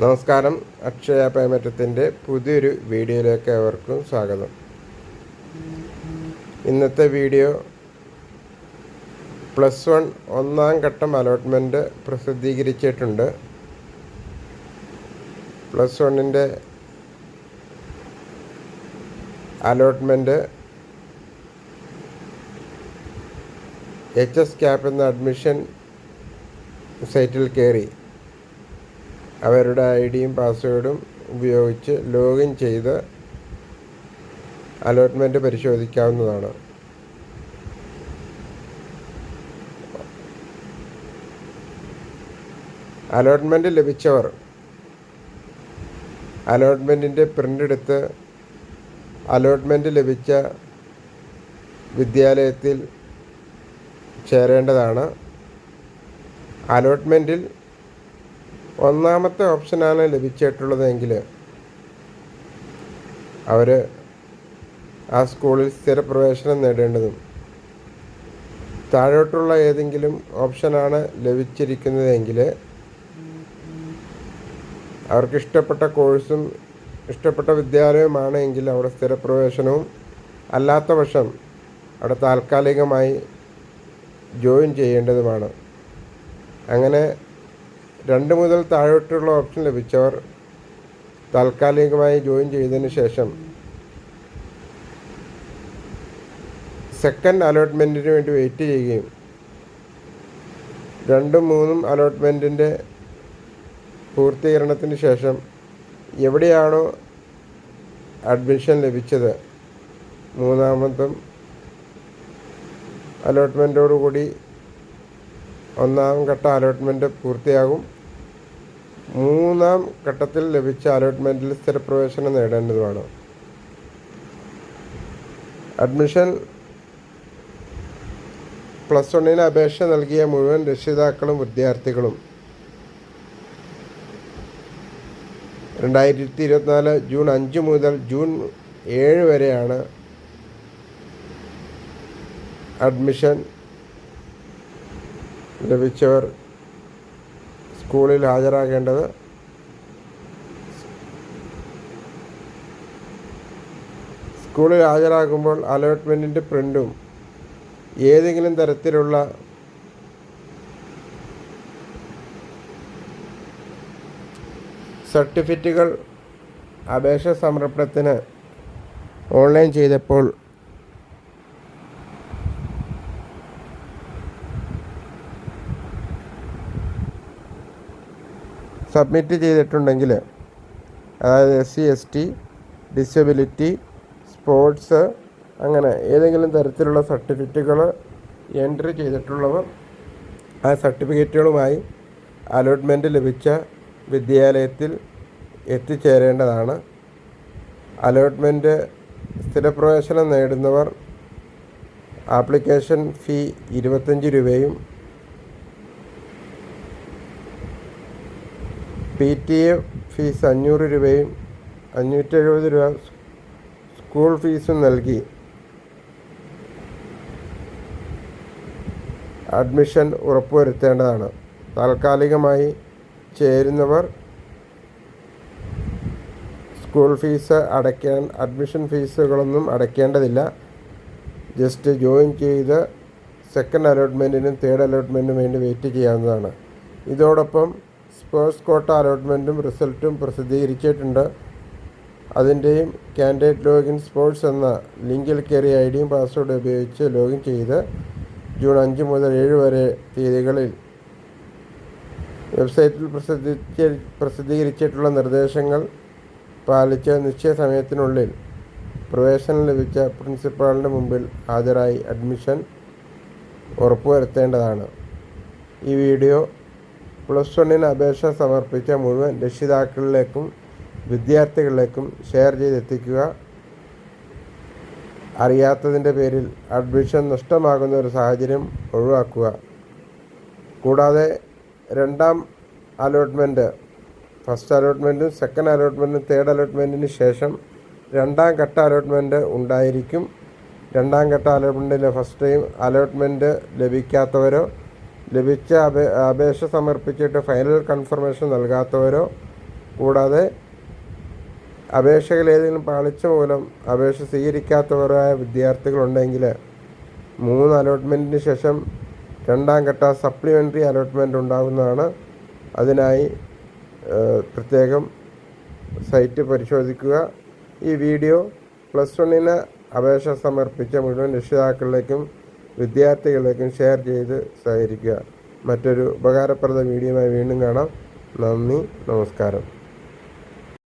നമസ്കാരം. അക്ഷയ പേമറ്റത്തിന്റെ പുതിയൊരു വീഡിയോയിലേക്ക് അവർക്കും സ്വാഗതം. ഇന്നത്തെ വീഡിയോ പ്ലസ് വൺ ഒന്നാം ഘട്ടം അലോട്ട്മെന്റ് പ്രസിദ്ധീകരിച്ചിട്ടുണ്ട്. പ്ലസ് വണ്ണിന്റെ അലോട്ട്മെന്റ് എച്ച് എസ് ക്യാപ്പ് എന്ന അഡ്മിഷൻ സൈറ്റിൽ കയറി. അവരുടെ ഐ ഡിയും പാസ്വേഡും ഉപയോഗിച്ച് ലോഗിൻ ചെയ്ത് അലോട്ട്മെന്റ് പരിശോധിക്കാവുന്നതാണ്. അലോട്ട്മെന്റ് ലഭിച്ചവർ അലോട്ട്മെന്റിന്റെ പ്രിന്റ് എടുത്ത് അലോട്ട്മെന്റ് ലഭിച്ച വിദ്യാലയത്തിൽ ചേരേണ്ടതാണ്. അലോട്ട്മെന്റിൽ ഒന്നാമത്തെ ഓപ്ഷനാണ് ലഭിച്ചിട്ടുള്ളതെങ്കിൽ അവർ ആ സ്കൂളിൽ സ്ഥിരപ്രവേശനം നേടേണ്ടതും താഴോട്ടുള്ള ഏതെങ്കിലും ഓപ്ഷനാണ് ലഭിച്ചിരിക്കുന്നതെങ്കിൽ അവർക്ക് ഇഷ്ടപ്പെട്ട കോഴ്സും ഇഷ്ടപ്പെട്ട വിദ്യാലയവുമാണ് എങ്കിൽ അവിടെ സ്ഥിരപ്രവേശനവും അല്ലാത്ത പക്ഷം അവിടെ താൽക്കാലികമായി ജോയിൻ ചെയ്യേണ്ടതുമാണ്. അങ്ങനെ രണ്ട് മുതൽ താഴോട്ടുള്ള ഓപ്ഷൻ ലഭിച്ചവർ താൽക്കാലികമായി ജോയിൻ ചെയ്തതിന് ശേഷം സെക്കൻഡ് അലോട്ട്മെന്റിന് വേണ്ടി വെയിറ്റ് ചെയ്യുകയും രണ്ടും മൂന്നും അലോട്ട്മെന്റിന്റെ പൂർത്തീകരണത്തിന് ശേഷം എവിടെയാണോ അഡ്മിഷൻ ലഭിച്ചത് മൂന്നാമതും അലോട്ട്മെന്റോടുകൂടി ഒന്നാം ഘട്ട അലോട്ട്മെന്റ് പൂർത്തിയാകും. മൂന്നാം ഘട്ടത്തിൽ ലഭിച്ച അലോട്ട്മെന്റിൽ സ്ഥിരപ്രവേശനം നേടേണ്ടതുമാണ്. അഡ്മിഷൻ പ്ലസ് വണ്ണിന് അപേക്ഷ നൽകിയ മുഴുവൻ രക്ഷിതാക്കളും വിദ്യാർത്ഥികളും. രണ്ടായിരത്തി ഇരുപത്തിനാല് ജൂൺ അഞ്ച് മുതൽ ജൂൺ ഏഴ് വരെയാണ് അഡ്മിഷൻ ലഭിച്ചവർ സ്കൂളിൽ ഹാജരാകേണ്ടത് സ്കൂളിൽ ഹാജരാകുമ്പോൾ അലോട്ട്മെന്റിന്റെ പ്രിന്റും ഏതെങ്കിലും തരത്തിലുള്ള സർട്ടിഫിക്കറ്റുകൾ അപേക്ഷ സമർപ്പണത്തിന് ഓൺലൈൻ ചെയ്തപ്പോൾ സബ്മിറ്റ് ചെയ്തിട്ടുണ്ടെങ്കിൽ അതായത് S C S T disability sports അങ്ങനെ ഏതെങ്കിലും തരത്തിലുള്ള സർട്ടിഫിക്കറ്റുകൾ എൻട്രി ചെയ്തിട്ടുള്ളവർ ആ സർട്ടിഫിക്കറ്റുകളുമായി അലോട്ട്മെന്റ് ലഭിച്ച വിദ്യാലയത്തിൽ എത്തിച്ചേരേണ്ടതാണ്. അലോട്ട്മെന്റ് സ്ഥിരപ്രവേശനം നേടുന്നവർ ആപ്ലിക്കേഷൻ ഫീ ഇരുപത്തഞ്ച് രൂപയും പി ടി എ ഫീസ് അഞ്ഞൂറ് രൂപയും അഞ്ഞൂറ്റി എഴുപത് രൂപ സ്കൂൾ ഫീസും നൽകി. അഡ്മിഷൻ ഉറപ്പുവരുത്തേണ്ടതാണ്. താൽക്കാലികമായി ചേരുന്നവർ സ്കൂൾ ഫീസ് അടയ്ക്കാൻ അഡ്മിഷൻ ഫീസുകളൊന്നും അടയ്ക്കേണ്ടതില്ല. ജസ്റ്റ് ജോയിൻ ചെയ്ത് സെക്കൻഡ് അലോട്ട്മെന്റിനും തേർഡ് അലോട്ട്മെന്റിനും വേണ്ടി വെയിറ്റ് ചെയ്യാവുന്നതാണ്. ഇതോടൊപ്പം സ്പോർട്സ് കോട്ട അലോട്ട്മെന്റും റിസൾട്ടും പ്രസിദ്ധീകരിച്ചിട്ടുണ്ട്. അതിന്റെയും കാൻഡിഡേറ്റ് ലോഗിൻ സ്പോർട്സ് എന്ന ലിങ്കിൽ കയറി ഐ ഡിയും പാസ്വേഡും ഉപയോഗിച്ച് ലോഗിൻ ചെയ്ത് ജൂൺ അഞ്ച് മുതൽ ഏഴ് വരെ തീയതികളിൽ വെബ്സൈറ്റിൽ പ്രസിദ്ധീകരിച്ച പ്രസിദ്ധീകരിച്ചിട്ടുള്ള നിർദ്ദേശങ്ങൾ പാലിച്ച് നിശ്ചയ സമയത്തിനുള്ളിൽ പ്രവേശനം ലഭിച്ച പ്രിൻസിപ്പാളിന്റെ മുമ്പിൽ ഹാജരായി അഡ്മിഷൻ ഉറപ്പുവരുത്തേണ്ടതാണ്. ഈ വീഡിയോ പ്ലസ് വണ്ണിന് അപേക്ഷ സമർപ്പിച്ച മുഴുവൻ രക്ഷിതാക്കളിലേക്കും വിദ്യാർത്ഥികളിലേക്കും ഷെയർ ചെയ്തെത്തിക്കുക. അറിയാത്തതിന്റെ പേരിൽ അഡ്മിഷൻ നഷ്ടമാകുന്ന ഒരു സാഹചര്യം ഒഴിവാക്കുക. കൂടാതെ രണ്ടാം അലോട്ട്മെന്റ് ഫസ്റ്റ് അലോട്ട്മെന്റും സെക്കൻഡ് അലോട്ട്മെന്റും തേർഡ് അലോട്ട്മെന്റിന് ശേഷം രണ്ടാം ഘട്ട അലോട്ട്മെന്റ് ഉണ്ടായിരിക്കും. രണ്ടാം ഘട്ട അലോട്ട്മെന്റിലെ ഫസ്റ്റ് ടൈം അലോട്ട്മെന്റ് ലഭിക്കാത്തവരോ ലഭിച്ച അപേ അപേക്ഷ സമർപ്പിച്ചിട്ട് ഫൈനൽ കൺഫർമേഷൻ നൽകാത്തവരോ കൂടാതെ അപേക്ഷകൾ ഏതെങ്കിലും പാളിച്ച മൂലം അപേക്ഷ സ്വീകരിക്കാത്തവരായ വിദ്യാർത്ഥികളുണ്ടെങ്കിൽ മൂന്ന് അലോട്ട്മെന്റിന് ശേഷം രണ്ടാം ഘട്ട സപ്ലിമെന്ററി അലോട്ട്മെന്റ് ഉണ്ടാകുന്നതാണ് അതിനായി പ്രത്യേകം സൈറ്റ് പരിശോധിക്കുക. ഈ വീഡിയോ പ്ലസ് വണ്ണിന് അപേക്ഷ സമർപ്പിച്ച മുഴുവൻ രക്ഷിതാക്കളിലേക്കും വിദ്യാർത്ഥികളിലേക്കും ഷെയർ ചെയ്ത് സഹകരിക്കുക. മറ്റൊരു ഉപകാരപ്രദ വീഡിയോയുമായി വീണ്ടും കാണാം. നന്ദി നമസ്കാരം.